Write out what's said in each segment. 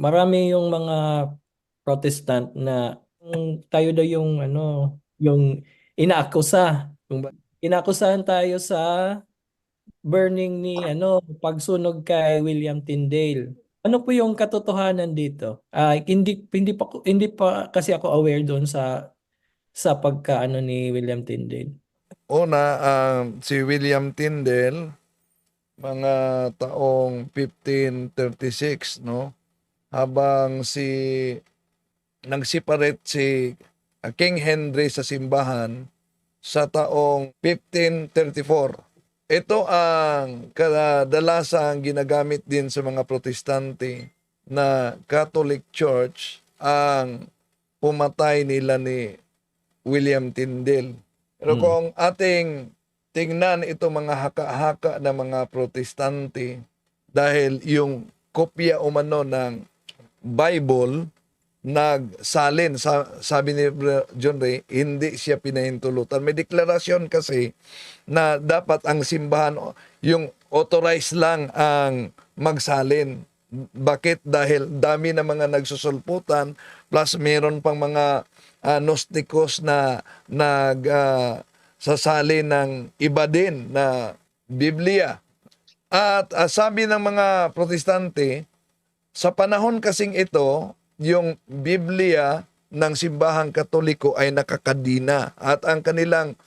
marami yung mga Protestant na tayo daw yung ano, yung inaakusa. Inaakusahan tayo sa burning ni ano, pagsunog kay William Tyndale. Ano po yung katotohanan dito? Ah, hindi hindi pa hindi pa kasi ako aware doon sa sa pagkaano ni William Tyndale. Una, ang si William Tyndale, mga taong 1536, no? Habang si nag-separate si uh, King Henry sa simbahan sa taong 1534. Ito ang kadalasang ginagamit din sa mga protestante na Catholic Church ang pumatay nila ni William Tyndale. Pero Hmm. kung ating tingnan ito mga haka-haka ng mga protestante dahil yung kopya umano ng Bible nagsalin. Sa sabi ni John Ray hindi siya pinahintulutan. May deklarasyon kasi na dapat ang simbahan yung authorized lang ang magsalin. Bakit? Dahil dami na mga nagsusulputan plus meron pang mga ah, gnostikos na nag ah, sasali ng iba din na Biblia. At ah, sabi ng mga protestante sa panahon kasing ito, yung Biblia ng simbahang katoliko ay nakakadina at ang kanilang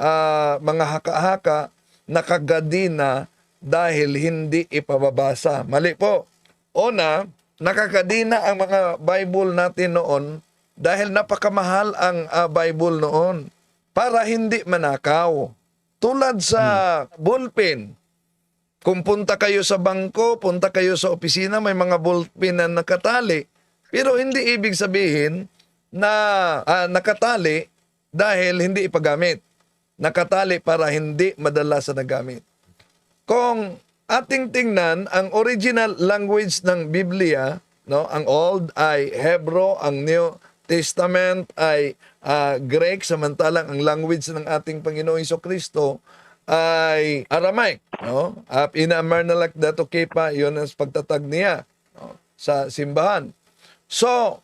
ah, mga haka-haka nakagadina dahil hindi ipababasa. Mali po. Una, nakakadina ang mga Bible natin noon dahil napakamahal ang ah, Bible noon para hindi manakaw. Tulad sa ballpen, kung punta kayo sa bangko, punta kayo sa opisina, may mga ballpen na nakatali. Pero hindi ibig sabihin na ah, nakatali dahil hindi ipagamit. Nakatali para hindi madala sa nagamit. Kung ating tingnan ang original language ng Biblia, no, ang Old ay Hebrew, ang New Testament ay ah, Greek, samantalang ang language ng ating Panginoong Kristo ay Aramaic. No? Uh, Inamarnalak dato kepa, yun ang pagtatag niya no? sa simbahan. So,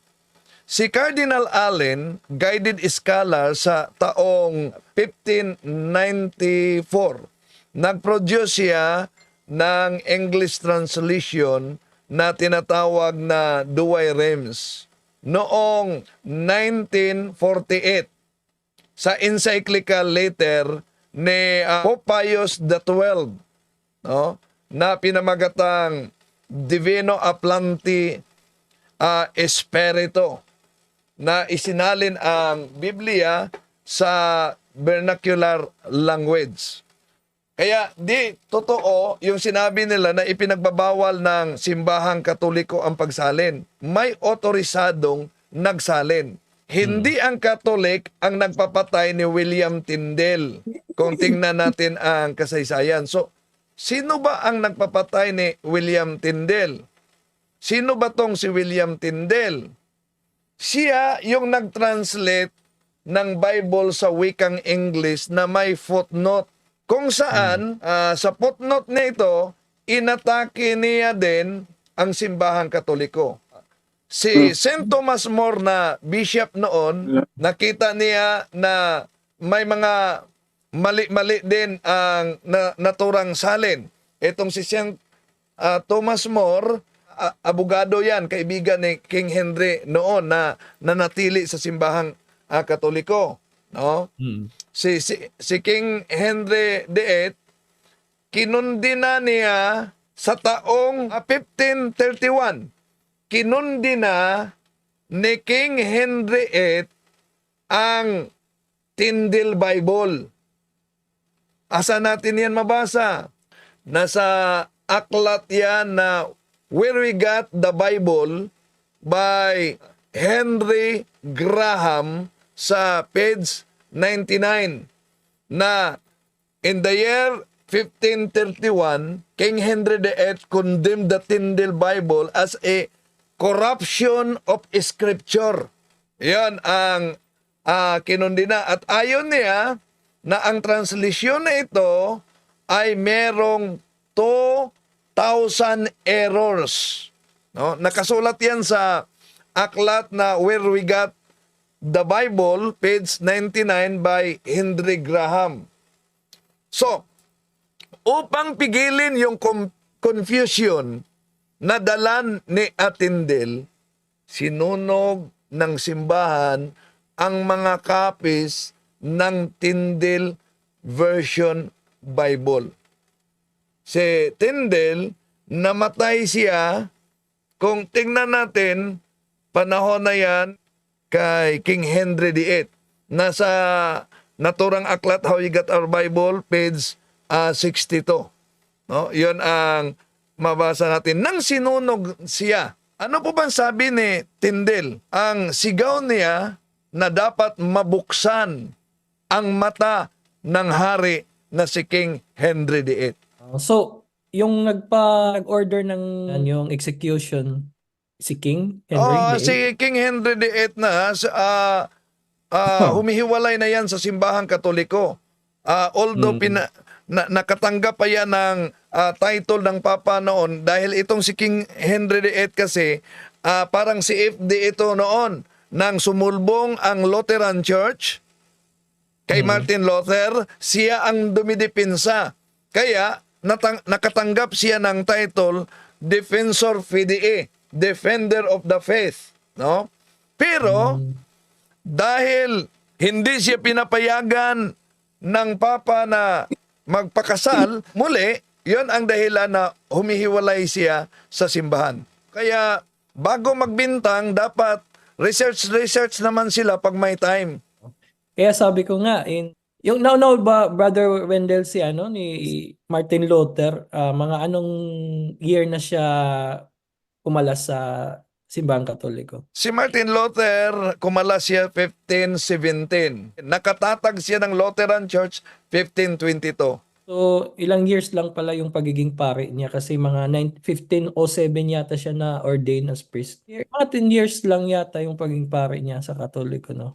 si Cardinal Allen, guided scholar sa taong 1594, nag-produce siya ng English translation na tinatawag na Duay Rems noong 1948 sa encyclical letter ni uh, Pope Pius XII no na pinamagatang Divino Aplanti uh, Espiritu na isinalin ang Biblia sa vernacular language. Kaya di totoo yung sinabi nila na ipinagbabawal ng simbahang katoliko ang pagsalin. May otorisadong nagsalin. Hindi ang Katolik ang nagpapatay ni William Tyndale. Kung tingnan natin ang kasaysayan. So, sino ba ang nagpapatay ni William Tyndale? Sino ba tong si William Tyndale? Siya yung nag-translate ng Bible sa wikang English na may footnote. Kung saan, ah, sa footnote na ito, inatake niya din ang simbahang katoliko. Si St. Thomas More na bishop noon, nakita niya na may mga mali-mali din ang na, naturang salin. Itong si St. ah, Thomas More, a- abogado yan, kaibigan ni King Henry noon na nanatili sa simbahang ah, katoliko. No? Hmm. Si, si, si King Henry VIII, kinundi na niya sa taong ah, 1531 kinundi na ni King Henry VIII ang Tyndale Bible. Asa natin yan mabasa? Nasa aklat yan na Where We Got the Bible by Henry Graham sa page 99 na in the year 1531, King Henry VIII condemned the Tyndale Bible as a corruption of scripture. Yan ang ah, kinundi na. At ayon niya na ang translasyon na ito ay merong 2,000 errors. No? Nakasulat yan sa aklat na Where We Got the Bible, page 99 by Henry Graham. So, upang pigilin yung confusion na dalan ni Atindel, sinunog ng simbahan ang mga copies ng Tyndale Version Bible. Si Tyndale, namatay siya, kung tingnan natin, panahon na yan kay King Henry VIII. Nasa naturang aklat How You Got Our Bible, page ah, 62. No? Yun ang mabasa natin. Nang sinunog siya, ano po bang sabi ni Tyndale? Ang sigaw niya na dapat mabuksan ang mata ng hari na si King Henry VIII. Uh, So, yung nagpa nag-order ng yung execution si King Henry Oh, VIII? si King Henry VIII na sa- ah, ah, humihiwalay na yan sa simbahang katoliko. Ah, although pina, na, nakatanggap pa yan ng ah, title ng Papa noon dahil itong si King Henry VIII kasi ah, parang si FD ito noon nang sumulbong ang Lutheran Church kay Martin Luther, siya ang dumidipinsa. Kaya natang, nakatanggap siya ng title Defensor Fidei, Defender of the Faith, no? Pero dahil hindi siya pinapayagan ng papa na magpakasal, muli, yon ang dahilan na humihiwalay siya sa simbahan. Kaya bago magbintang, dapat research-research naman sila pag may time. Kaya sabi ko nga, in, yung now now ba, Brother Wendell, si ano, ni Martin Luther, ah, mga anong year na siya umalas sa simbahang katoliko? Si Martin Luther, kumala siya 1517. Nakatatag siya ng Lutheran Church 1522. So, ilang years lang pala yung pagiging pare niya kasi mga 9, 1507 yata siya na ordained as priest. Mga 10 years lang yata yung pagiging pare niya sa katoliko, no?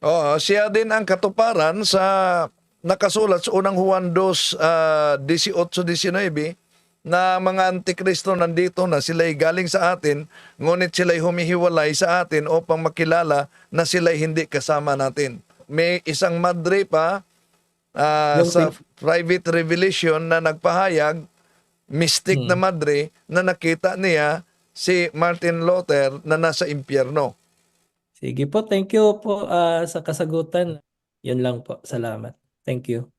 Oo, siya din ang katuparan sa nakasulat sa unang Juan 2, ah, 18-19 na mga antikristo nandito na sila'y galing sa atin, ngunit sila'y humihiwalay sa atin upang makilala na sila'y hindi kasama natin. May isang madre pa Yung sa private revelation na nagpahayag, mystic na madre, na nakita niya si Martin Luther na nasa impyerno. Sige po, thank you po ah, sa kasagutan. Yun lang po. Salamat. Thank you.